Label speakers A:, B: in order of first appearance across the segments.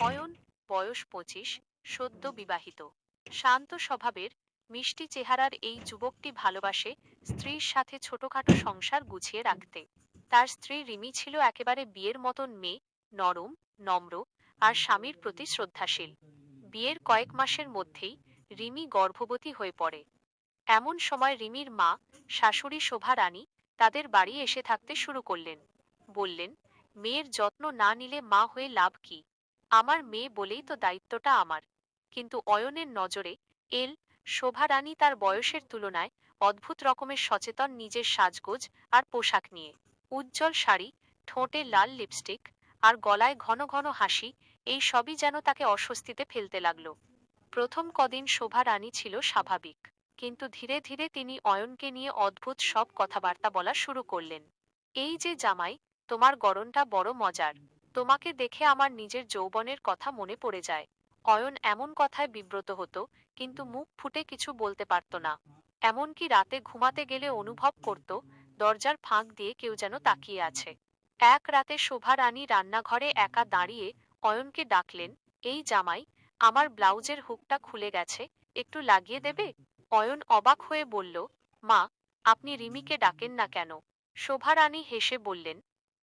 A: অয়ন, বয়স পঁচিশ, সদ্য বিবাহিত। শান্ত স্বভাবের, মিষ্টি চেহারার এই যুবকটি ভালোবাসে স্ত্রীর সাথে ছোটখাটো সংসার গুছিয়ে রাখতে। তার স্ত্রী রিমি ছিল একেবারে বিয়ের মতন মেয়ে, নরম, নম্র আর স্বামীর প্রতি শ্রদ্ধাশীল। বিয়ের কয়েক মাসের মধ্যেই রিমি গর্ভবতী হয়ে পড়ে। এমন সময় রিমির মা, শাশুড়ি শোভা রানী, তাদের বাড়ি এসে থাকতে শুরু করলেন। বললেন, মেয়ের যত্ন না নিলে মা হয়ে লাভ কি? আমার মেয়ে বলেই তো দায়িত্বটা আমার। কিন্তু অয়নের নজরে এল শোভারানী তার বয়সের তুলনায় অদ্ভুত রকমের সচেতন নিজের সাজগোজ আর পোশাক নিয়ে। উজ্জ্বল শাড়ি, ঠোঁটে লাল লিপস্টিক আর গলায় ঘন ঘন হাসি, এই সবই যেন তাকে অস্বস্তিতে ফেলতে লাগল। প্রথম কদিন শোভা রানী ছিল স্বাভাবিক, কিন্তু ধীরে ধীরে তিনি অয়নকে নিয়ে অদ্ভুত সব কথাবার্তা বলা শুরু করলেন। এই যে জামাই, তোমার গড়নটা বড় মজার। তোমাকে দেখে আমার নিজের যৌবনের কথা মনে পড়ে যায়। অয়ন এমন কথায় বিব্রত হতো, কিন্তু মুখ ফুটে কিছু বলতে পারত না। এমনকি রাতে ঘুমাতে গেলে অনুভব করত, দরজার ফাঁক দিয়ে কেউ যেন তাকিয়ে আছে। এক রাতে শোভা রানী রান্নাঘরে একা দাঁড়িয়ে অয়নকে ডাকলেন, এই জামাই, আমার ব্লাউজের হুকটা খুলে গেছে, একটু লাগিয়ে দেবে? অয়ন অবাক হয়ে বলল, মা, আপনি রিমিকে ডাকেন না কেন? শোভা রানী হেসে বললেন,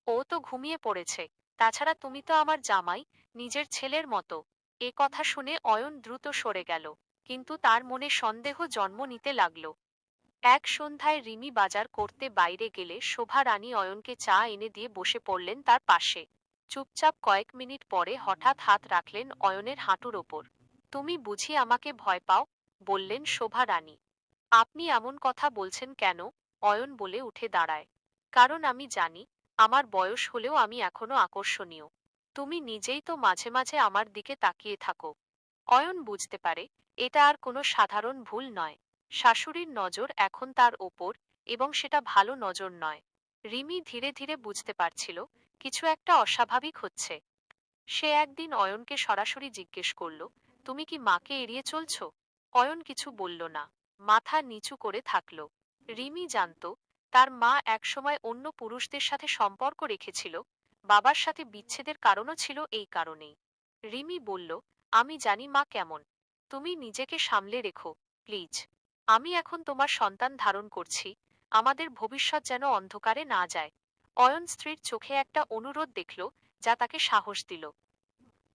A: ও তো ঘুমিয়ে পড়েছে। তাছাড়া তুমি তো আমার জামাই, নিজের ছেলের মতো। এ কথা শুনে অয়ন দ্রুত সরে গেল, কিন্তু তার মনে সন্দেহ জন্ম নিতে লাগল। এক সন্ধ্যায় রিমি বাজার করতে বাইরে গেলে শোভা রানী অয়নকে চা এনে দিয়ে বসে পড়লেন তার পাশে। চুপচাপ কয়েক মিনিট পরে হঠাৎ হাত রাখলেন অয়নের হাঁটুর ওপর। তুমি বুঝি আমাকে ভয় পাও? বললেন শোভা রানী আপনি এমন কথা বলছেন কেন? অয়ন বলে উঠে দাঁড়ায়। কারণ আমি জানি আমার বয়স হলেও আমি এখনও আকর্ষণীয়। তুমি নিজেই তো মাঝে মাঝে আমার দিকে তাকিয়ে থাকো। অয়ন বুঝতে পারে, এটা আর কোনো সাধারণ ভুল নয়। শাশুড়ির নজর এখন তার ওপর, এবং সেটা ভালো নজর নয়। রিমি ধীরে ধীরে বুঝতে পারছিল, কিছু একটা অস্বাভাবিক হচ্ছে। সে একদিন অয়নকে সরাসরি জিজ্ঞেস করল, তুমি কি মাকে এড়িয়ে চলছ? অয়ন কিছু বলল না। মাথা নিচু করে থাকল। রিমি জানত তার মা একসময় অন্য পুরুষদের সাথে সম্পর্ক রেখেছিল। বাবার সাথে বিচ্ছেদের কারণও ছিল এই কারণেই। রিমি বলল, আমি জানি মা কেমন। তুমি নিজেকে সামলে রেখো, প্লিজ। আমি এখন তোমার সন্তান ধারণ করছি। আমাদের ভবিষ্যৎ যেন অন্ধকারে না যায়। অয়ন স্ত্রীর চোখে একটা অনুরোধ দেখল, যা তাকে সাহস দিল।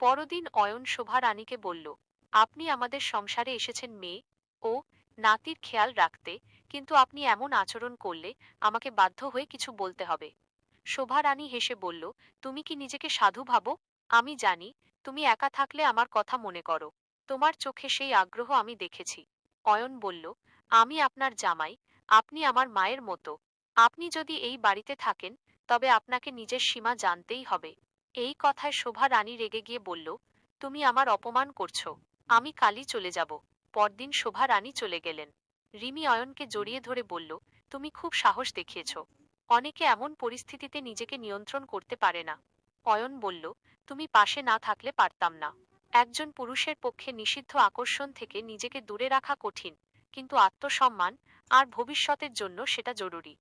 A: পরদিন অয়ন শোভা রানীকে বলল, আপনি আমাদের সংসারে এসেছেন মেয়ে। ও, নাতির খেয়াল রাখতে কিন্তু আপনি এমন আচরণ করলে আমাকে বাধ্য হয়ে কিছু বলতে হবে। শোভা রানী হেসে বলল, তুমি কি নিজেকে সাধু ভাবো? আমি জানি, তুমি একা থাকলে আমার কথা মনে করো। তোমার চোখে সেই আগ্রহ আমি দেখেছি। অয়ন বলল, আমি আপনার জামাই, আপনি আমার মায়ের মতো। আপনি যদি এই বাড়িতে থাকেন, তবে আপনাকে নিজের সীমা জানতেই হবে। এই কথায় শোভা রানী রেগে গিয়ে বলল, তুমি আমার অপমান করছ। আমি কালই চলে যাব। পরদিন শোভা রানী চলে গেলেন। রিমি অয়নকে জড়িয়ে ধরে বলল, তুমি খুব সাহস দেখিয়েছ। অনেকে এমন পরিস্থিতিতে নিজেকে নিয়ন্ত্রণ করতে পারে না। অয়ন বলল, তুমি পাশে না থাকলে পারতাম না। একজন পুরুষের পক্ষে নিষিদ্ধ আকর্ষণ থেকে নিজেকে দূরে রাখা কঠিন, কিন্তু আত্মসম্মান আর ভবিষ্যতের জন্য সেটা জরুরি।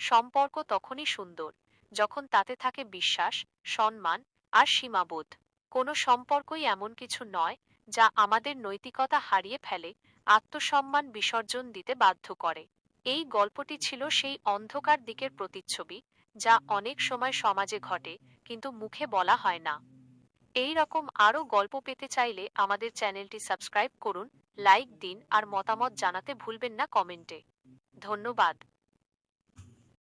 A: সম্পর্ক তখনই সুন্দর, যখন তাতে থাকে বিশ্বাস, সম্মান আর সীমাবোধ। কোনো সম্পর্কই এমন কিছু নয়, যা আমাদের নৈতিকতা হারিয়ে ফেলে আত্মসম্মান বিসর্জন দিতে বাধ্য করে। এই গল্পটি ছিল সেই অন্ধকার দিকের প্রতিচ্ছবি যা অনেক সময় সমাজে ঘটে, কিন্তু মুখে বলা হয় না। এই রকম আরও গল্প পেতে চাইলে আমাদের চ্যানেলটি সাবস্ক্রাইব করুন, লাইক দিন আর মতামত জানাতে ভুলবেন না কমেন্টে। ধন্যবাদ।